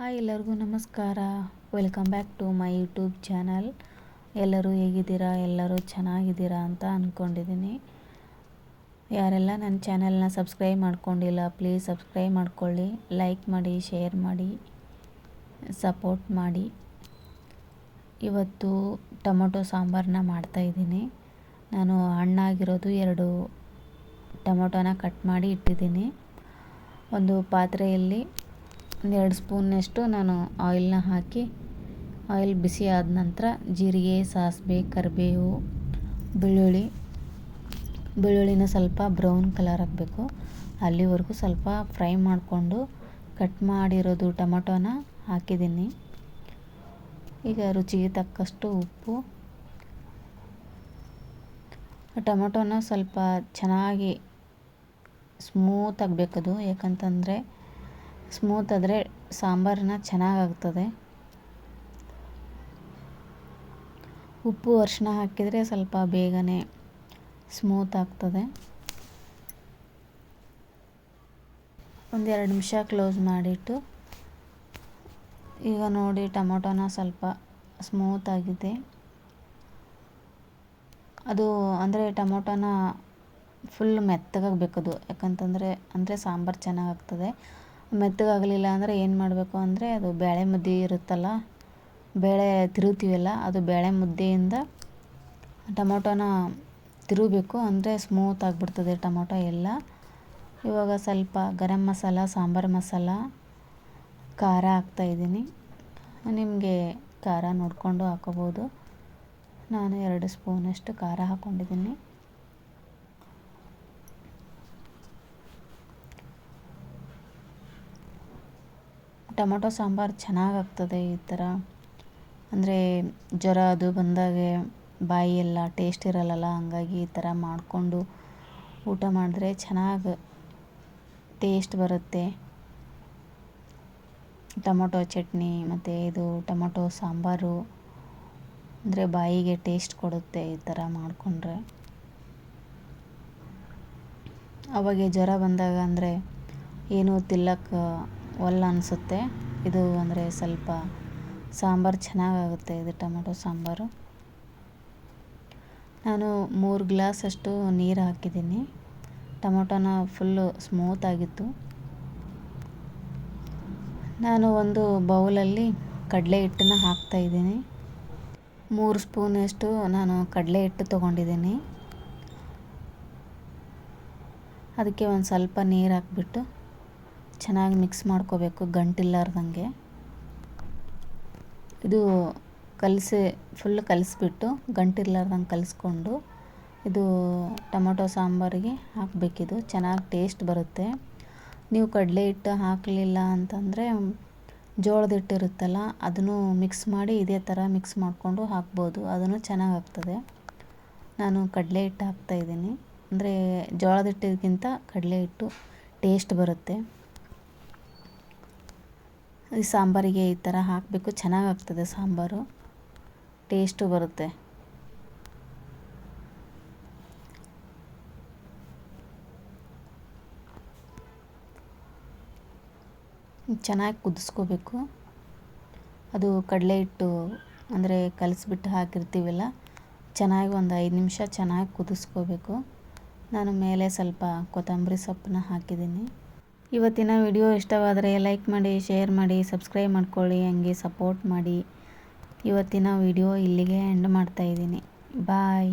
Hi ಎಲ್ಲರಿಗೂ ನಮಸ್ಕಾರ. Welcome back to my YouTube channel ಎಲ್ಲರೂ ಹೇಗಿದ್ದೀರಾ? ಎಲ್ಲರೂ ಚೆನ್ನಾಗಿದ್ದೀರಾ ಅಂತ ಅಂದ್ಕೊಂಡಿದ್ದೀನಿ ಯಾರೆಲ್ಲ ನನ್ನ ಚಾನಲ್ನ ಸಬ್ಸ್ಕ್ರೈಬ್ ಮಾಡ್ಕೊಂಡಿಲ್ಲ ಪ್ಲೀಸ್ ಸಬ್ಸ್ಕ್ರೈಬ್ ಮಾಡ್ಕೊಳ್ಳಿ. ಲೈಕ್ ಮಾಡಿ ಶೇರ್ ಮಾಡಿ ಸಪೋರ್ಟ್ ಮಾಡಿ. ಇವತ್ತು ಟೊಮೊಟೊ ಸಾಂಬಾರನ್ನ ಮಾಡ್ತಾಯಿದ್ದೀನಿ ನಾನು ಹಣ್ಣಾಗಿರೋದು ಎರಡು ಟೊಮೊಟೊನ ಕಟ್ ಮಾಡಿ ಇಟ್ಟಿದ್ದೀನಿ. ಒಂದು ಪಾತ್ರೆಯಲ್ಲಿ ಒಂದೆರಡು ಸ್ಪೂನ್ನಷ್ಟು ನಾನು ಆಯಿಲ್ನ ಹಾಕಿ, ಆಯಿಲ್ ಬಿಸಿ ಆದ ನಂತರ ಜೀರಿಗೆ, ಸಾಸಿವೆ, ಕರಿಬೇವು, ಬೆಳ್ಳುಳ್ಳಿ, ಬೆಳ್ಳುಳ್ಳಿನ ಸ್ವಲ್ಪ ಬ್ರೌನ್ ಕಲರ್ ಆಗಬೇಕು ಅಲ್ಲಿವರೆಗೂ ಸ್ವಲ್ಪ ಫ್ರೈ ಮಾಡಿಕೊಂಡು ಕಟ್ ಮಾಡಿರೋದು ಟೊಮೊಟೊನ ಹಾಕಿದ್ದೀನಿ. ಈಗ ರುಚಿಗೆ ತಕ್ಕಷ್ಟು ಉಪ್ಪು. ಟೊಮೊಟೊನ ಸ್ವಲ್ಪ ಚೆನ್ನಾಗಿ ಸ್ಮೂತ್ ಆಗಬೇಕದು. ಯಾಕಂತಂದರೆ ಸ್ಮೂತ್ ಆದರೆ ಸಾಂಬಾರನ್ನ ಚೆನ್ನಾಗಾಗ್ತದೆ. ಉಪ್ಪು ಅರಿಶಿನ ಹಾಕಿದರೆ ಸ್ವಲ್ಪ ಬೇಗನೆ ಸ್ಮೂತ್ ಆಗ್ತದೆ. ಒಂದೆರಡು ನಿಮಿಷ ಕ್ಲೋಸ್ ಮಾಡಿಟ್ಟು ಈಗ ನೋಡಿ ಟೊಮೊಟೊನ ಸ್ವಲ್ಪ ಸ್ಮೂತ್ ಆಗಿದೆ. ಅದು ಅಂದರೆ ಟೊಮೊಟೊನ ಫುಲ್ ಮೆತ್ತಗಾಗಬೇಕದು ಯಾಕಂತಂದರೆ, ಅಂದರೆ ಸಾಂಬಾರು ಚೆನ್ನಾಗಾಗ್ತದೆ. ಮೆತ್ತಗಾಗಲಿಲ್ಲ ಅಂದರೆ ಏನು ಮಾಡಬೇಕು ಅಂದರೆ ಅದು ಬೇಳೆ ಮುದ್ದೆ ಇರುತ್ತಲ್ಲ, ಬೇಳೆ ತಿರುಗ್ತೀವಲ್ಲ, ಅದು ಬೇಳೆ ಮುದ್ದೆಯಿಂದ ಟೊಮೊಟೊನ ತಿರುವಬೇಕು ಅಂದರೆ ಸ್ಮೂತ್ ಆಗಿಬಿಡ್ತದೆ ಟೊಮೊಟೊ ಎಲ್ಲ. ಇವಾಗ ಸ್ವಲ್ಪ ಗರಂ ಮಸಾಲ, ಸಾಂಬಾರು ಮಸಾಲ, ಖಾರ ಹಾಕ್ತಾಯಿದ್ದೀನಿ ನಿಮಗೆ ಖಾರ ನೋಡಿಕೊಂಡು ಹಾಕೋಬೋದು. ನಾನು ಎರಡು ಸ್ಪೂನಷ್ಟು ಖಾರ ಹಾಕ್ಕೊಂಡಿದ್ದೀನಿ ಟೊಮೊಟೊ ಸಾಂಬಾರು ಚೆನ್ನಾಗಾಗ್ತದೆ ಈ ಥರ. ಅಂದರೆ ಜ್ವರ ಅದು ಬಂದಾಗೆ ಬಾಯಿ ಎಲ್ಲ ಟೇಸ್ಟ್ ಇರಲ್ಲಲ್ಲ, ಹಂಗಾಗಿ ಈ ಥರ ಮಾಡಿಕೊಂಡು ಊಟ ಮಾಡಿದ್ರೆ ಚೆನ್ನಾಗಿ ಟೇಸ್ಟ್ ಬರುತ್ತೆ. ಟೊಮೊಟೊ ಚಟ್ನಿ ಮತ್ತು ಇದು ಟೊಮೊಟೊ ಸಾಂಬಾರು ಅಂದರೆ ಬಾಯಿಗೆ ಟೇಸ್ಟ್ ಕೊಡುತ್ತೆ ಈ ಥರ ಮಾಡಿಕೊಂಡ್ರೆ. ಅವಾಗ ಜ್ವರ ಬಂದಾಗ ಅಂದರೆ ಏನೂ ತಿಲ್ಲಕ್ಕೆ ಒಲ್ಲ ಅನಿಸುತ್ತೆ. ಇದು ಅಂದರೆ ಸ್ವಲ್ಪ ಸಾಂಬಾರು ಚೆನ್ನಾಗಾಗುತ್ತೆ ಇದು ಟೊಮೊಟೊ ಸಾಂಬಾರು. ನಾನು ಮೂರು ಗ್ಲಾಸಷ್ಟು ನೀರು ಹಾಕಿದ್ದೀನಿ. ಟೊಮೊಟೊನ ಫುಲ್ಲು ಸ್ಮೂತ್ ಆಗಿತ್ತು. ನಾನು ಒಂದು ಬೌಲಲ್ಲಿ ಕಡಲೆ ಹಿಟ್ಟನ್ನ ಹಾಕ್ತಾಯಿದ್ದೀನಿ ಮೂರು ಸ್ಪೂನಷ್ಟು ನಾನು ಕಡಲೆ ಹಿಟ್ಟು ತೊಗೊಂಡಿದ್ದೀನಿ. ಅದಕ್ಕೆ ಒಂದು ಸ್ವಲ್ಪ ನೀರು ಹಾಕ್ಬಿಟ್ಟು ಚೆನ್ನಾಗಿ ಮಿಕ್ಸ್ ಮಾಡ್ಕೋಬೇಕು, ಗಂಟಿಲ್ಲಾರ್ದಂಗೆ. ಇದು ಕಲಸಿ ಫುಲ್ ಕಲಿಸ್ಬಿಟ್ಟು ಗಂಟಿರ್ಲಾರ್ದಂಗೆ ಕಲಿಸ್ಕೊಂಡು ಇದು ಟೊಮೊಟೊ ಸಾಂಬಾರಿಗೆ ಹಾಕಬೇಕಿದು. ಚೆನ್ನಾಗಿ ಟೇಸ್ಟ್ ಬರುತ್ತೆ. ನೀವು ಕಡಲೆ ಹಿಟ್ಟು ಹಾಕಲಿಲ್ಲ ಅಂತಂದರೆ ಜೋಳದ ಹಿಟ್ಟು ಇರುತ್ತಲ್ಲ ಅದನ್ನು ಮಿಕ್ಸ್ ಮಾಡಿ ಇದೇ ಥರ ಮಿಕ್ಸ್ ಮಾಡಿಕೊಂಡು ಹಾಕ್ಬೋದು. ಅದನ್ನು ಚೆನ್ನಾಗಾಗ್ತದೆ ನಾನು ಕಡಲೆ ಹಿಟ್ಟು ಹಾಕ್ತಾಯಿದ್ದೀನಿ ಅಂದರೆ ಜೋಳದ ಹಿಟ್ಟಿಗಿಂತ ಕಡಲೆ ಹಿಟ್ಟು ಟೇಸ್ಟ್ ಬರುತ್ತೆ. ಈ ಸಾಂಬಾರಿಗೆ ಈ ಥರ ಹಾಕಬೇಕು. ಚೆನ್ನಾಗಾಗ್ತದೆ ಸಾಂಬಾರು. ಟೇಸ್ಟು ಬರುತ್ತೆ. ಚೆನ್ನಾಗಿ ಕುದಿಸ್ಕೋಬೇಕು. ಅದು ಕಡಲೆ ಹಿಟ್ಟು ಅಂದರೆ ಕಲಿಸ್ಬಿಟ್ಟು ಹಾಕಿರ್ತೀವಲ್ಲ, ಚೆನ್ನಾಗಿ ಒಂದು ಐದು ನಿಮಿಷ ಚೆನ್ನಾಗಿ ಕುದಿಸ್ಕೋಬೇಕು. ನಾನು ಮೇಲೆ ಸ್ವಲ್ಪ ಕೊತ್ತಂಬರಿ ಸೊಪ್ಪನ್ನ ಹಾಕಿದ್ದೀನಿ. ಇವತ್ತಿನ ವಿಡಿಯೋ ಇಷ್ಟವಾದರೆ ಲೈಕ್ ಮಾಡಿ, ಶೇರ್ ಮಾಡಿ, ಸಬ್ಸ್ಕ್ರೈಬ್ ಮಾಡ್ಕೊಳ್ಳಿ, ಹಂಗೆ ಸಪೋರ್ಟ್ ಮಾಡಿ. ಇವತ್ತಿನ ವಿಡಿಯೋ ಇಲ್ಲಿಗೆ ಎಂಡ್ ಮಾಡ್ತಾಯಿದ್ದೀನಿ ಬಾಯ್.